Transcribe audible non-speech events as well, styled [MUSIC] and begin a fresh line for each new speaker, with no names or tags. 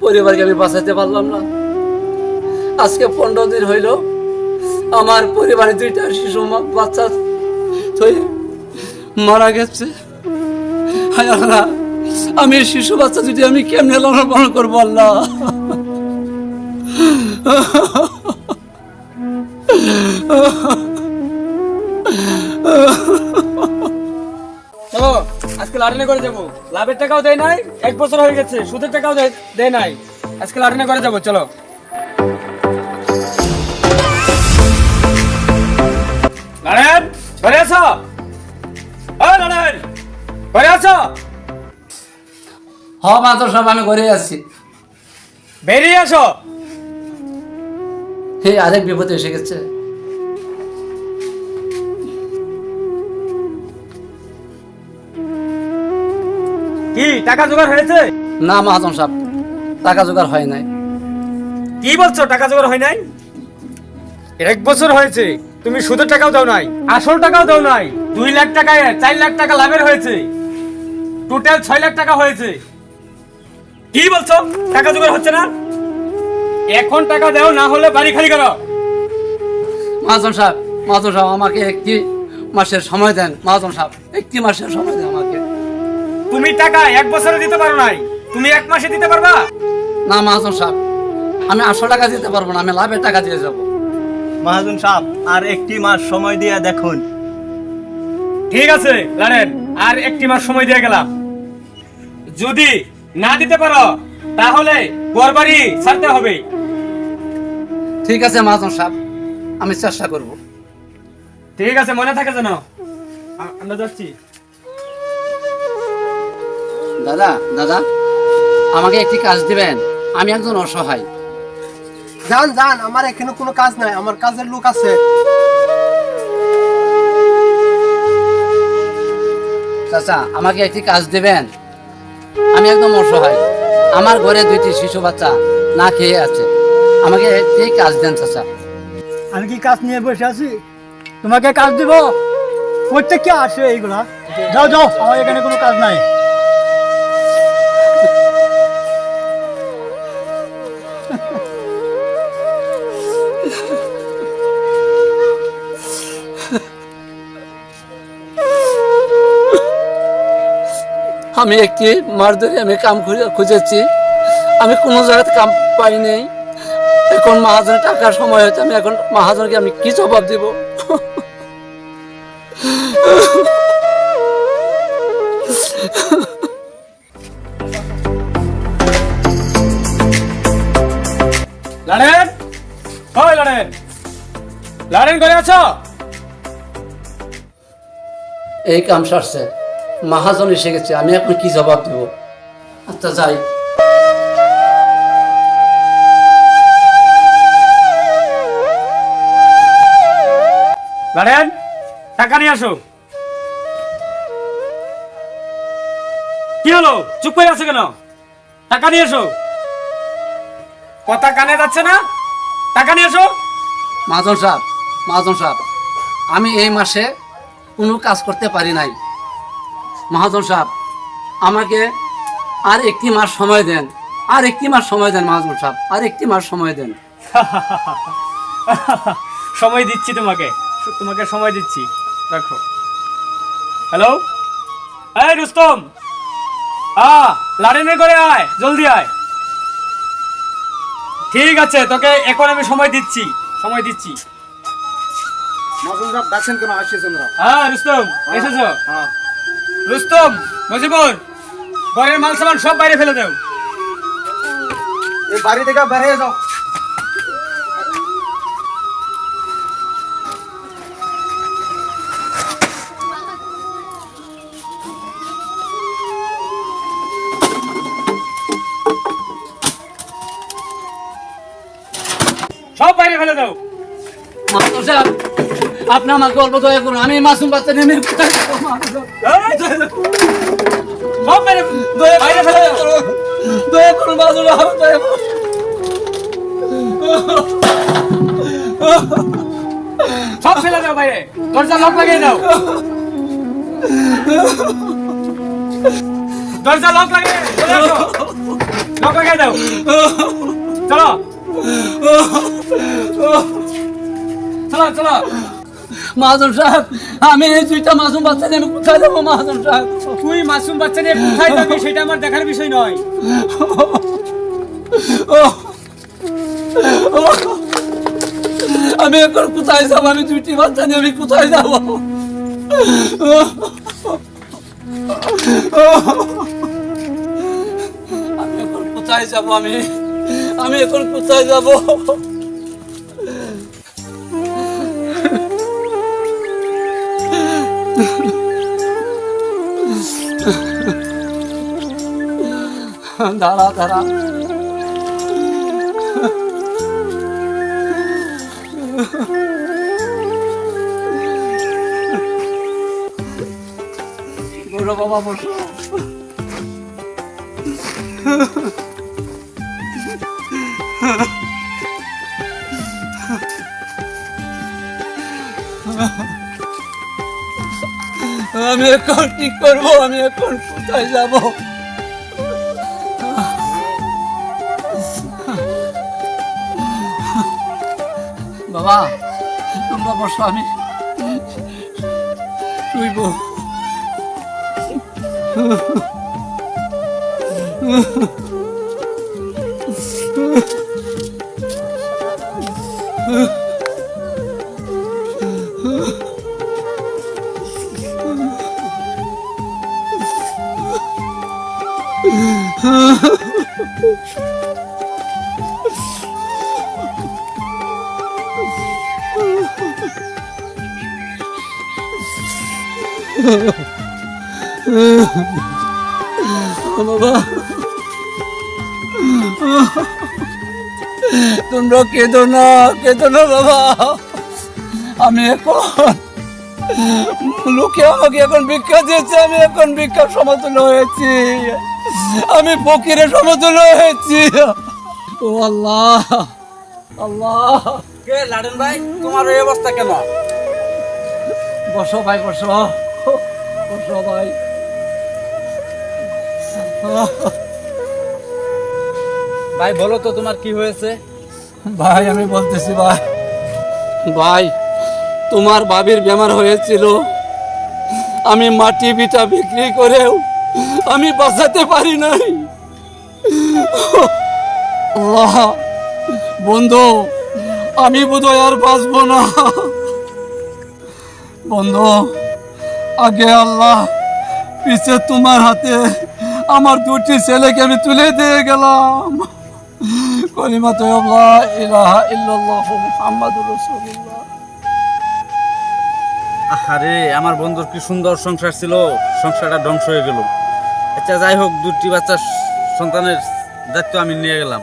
পরিবারকে আমি বাঁচাতে পারলাম না। আজকে পনেরো দিন হইল আমার পরিবারে দুইটা শিশু বাচ্চা মারা গেছে। আমি শিশু, বাচ্চা যদি আমি কেমনে লালন করব আল্লাহ? [LAUGHS]
আজকে লাটিনে করে যাব। লাভের টাকাও দেয় নাই এক বছর হয়ে গেছে সুদের টাকাও দেয়- নাই। আজকে লাটিনে করে যাব চলো। লাড়েন ঘরে আছো? ও লাড়েন ঘরে আছো?
হ মাত্র সব আমি ঘরে আছি।
বেরিয়ে আসো।
হে আরেক বিপদে এসে গেছে।
কি টাকা জোগাড় হয়েছে?
না মহাজন সাহেব টাকা জোগাড় হয় নাই।
কি বলছো টাকা জোগাড় হয় নাই? এক বছর হয়েছে তুমি সুদের টাকাও দাও নাই আসল টাকাও দাও নাই দুই লাখ টাকায় চার লাখ টাকা লাভের হয়েছে টোটাল ছয় লাখ টাকা হয়েছে। কি বলছো টাকা জোগাড় হচ্ছে না? এখন টাকা দাও না হলে বাড়ি খালি করো।
মহাজন সাহেব মহাজন সাহেব আমাকে একটি মাসের সময় দেন মহাজন সাহেব একটি মাসের সময় দেন।
তুমি টাকা এক বছরে দিতে পারো নাই। তুমি এক মাসে দিতে পারবা?
না মহাজন সাহেব আমি আটশো টাকা দিতে পারব না আমি লাভের টাকা দিয়ে যাব।
মহাজন সাহেব আর একটি মাস সময় দিয়ে দেখুন।
ঠিক আছে লারেন আর একটি মাস সময় দিয়ে গেলাম। যদি না দিতে পারো তাহলে গড়বাড়ি ছাড়তে হবে।
ঠিক আছে মহাজন সাহেব আমি চেষ্টা করব।
ঠিক আছে মনে থাকে যেন। আমরা যাচ্ছি।
দাদা দাদা আমাকে একটি কাজ দিবেন। আমি একজন অসহায়।
যান যান আমার এখানে কোনো কাজ নাই আমার কাজের লোক আছে।
চাচা আমাকে একটি কাজ দিবেন। আমি একদম অসহায়। আমার ঘরে দুইটি শিশু বাচ্চা না খেয়ে আছে। আমাকে একটি কাজ দেন চাচা।
আমি কি কাজ নিয়ে বসে আছি? তোমাকে কাজ দিব? করতে কি আসে এইগুলা। যাও যাও আমার এখানে কোনো কাজ নাই।
আমি একটি মাস ধরে আমি কাম খুঁজে- খুঁজেছি। আমি কোনো জায়গাতে কাম পাই নাই। এখন মহাজনের টাকার সময় হয়েছে, আমি এখন মহাজনকে আমি কি জবাব দেব?
লারেন? ওই লারেন। লারেন করে আছো?
এই কাম সারছে। মহাজন এসে গেছে আমি এখন কি জবাব দেব? আচ্ছা যাই।
টাকা নিয়ে আসো। কি হলো? চুপ করে আছো কেন? টাকা নিয়ে এসো। কথা কানে যাচ্ছে না? টাকা নিয়ে এসো।
মহাজন সাহেব মহাজন সাহেব আমি এই মাসে কোনো কাজ করতে পারি নাই। মহাজন সাহেব, আমাকে আর একটি মাস সময় দেন, আর একটি মাস সময় দেন মহাজন সাহেব, আর একটি মাস সময় দেন। [LAUGHS]
সময় দিচ্ছি তোমাকে তোমাকে সময় দিচ্ছি রাখো হ্যালো এই রুস্তম! আ লাড়েনে করে আয়, জলদি আয়। ঠিক আছে, তোকে এখন আমি সময় দিচ্ছি সময় দিচ্ছি।
সাহেব ডাকছেন কেন?
হ্যাঁ রুস্তম এসেছ? রুস্তম মজিবুর ঘরের মাল সামান সব বাইরে ফেলে দেও।
এই বাড়ি থেকে বেরিয়ে যাও।
সব বাইরে ফেলে দাও।
মহাজন সাহেব আপনি আমাকে অল্প দয়া করুন আমি মাসুম বাচ্চা
দাও
দয়া করুন সাহেব, দয়া।
সব ফেলে দাও বাইরে। দরজা লক লাগিয়ে দাও। দরজা লক লাগিয়ে লক লাগাই দাও। চলো। চলো চলো।
মাহাজন সাহেব আমি এই দুইটা মাসুম বাচ্চা নিয়ে আমি কোথায় যাব মাহাজন সাহেব
তুই মাসুম বাচ্চা নিয়ে কোথায় যাবি সেটা আমার দেখার বিষয় নয়
আমি এখন কোথায় যাব আমি দুইটি বাচ্চা নিয়ে আমি কোথায় যাব আমি এখন কোথায় যাব আমি আমি এখন কোথায় যাব দাঁড়া দাঁড়া বসো বাবা বসো আমি এখন কি করব আমি এখন কোথায় যাব বাবা তোমরা বসো আমি শুইব বাবা। তোমরা কেঁদো না কেঁদো না বাবা। আমি এখন লোকে আমাকে এখন ভিক্ষা দিয়েছে আমি এখন ভিক্ষার সমতুল্য হয়েছি। আমি ফকিরের সমতুল্য হয়েছি। ও আল্লাহ আল্লাহ।
কে লাডেন ভাই তোমার এই অবস্থা কেন
বসো ভাই বসো। বসো ভাই
ভাই বলো তো তোমার কি হয়েছে?
ভাই আমি বলতেছি ভাই। ভাই তোমার বাবির বেমার হয়েছিল। আমি মাটি বিটা বিক্রি করেও আমি বাঁচাতে পারি নাই। বন্ধু আমি বোধহয় আর বাঁচবো না। বন্ধু আগে আল্লাহ, পিছে তোমার হাতে আমার দুটি ছেলেকে আমি তুলে দিয়ে গেলাম। কলিমাত ইলাহা ইল্লাল্লাহ মুহাম্মাদুর রাসূলুল্লাহ।
আরে আমার বন্ধুর কি সুন্দর সংসার ছিল, সংসারটা ধ্বংস হয়ে গেল। আচ্ছা যাই হোক, দুটি বাচ্চা সন্তানের দায়িত্ব আমি নিয়ে গেলাম।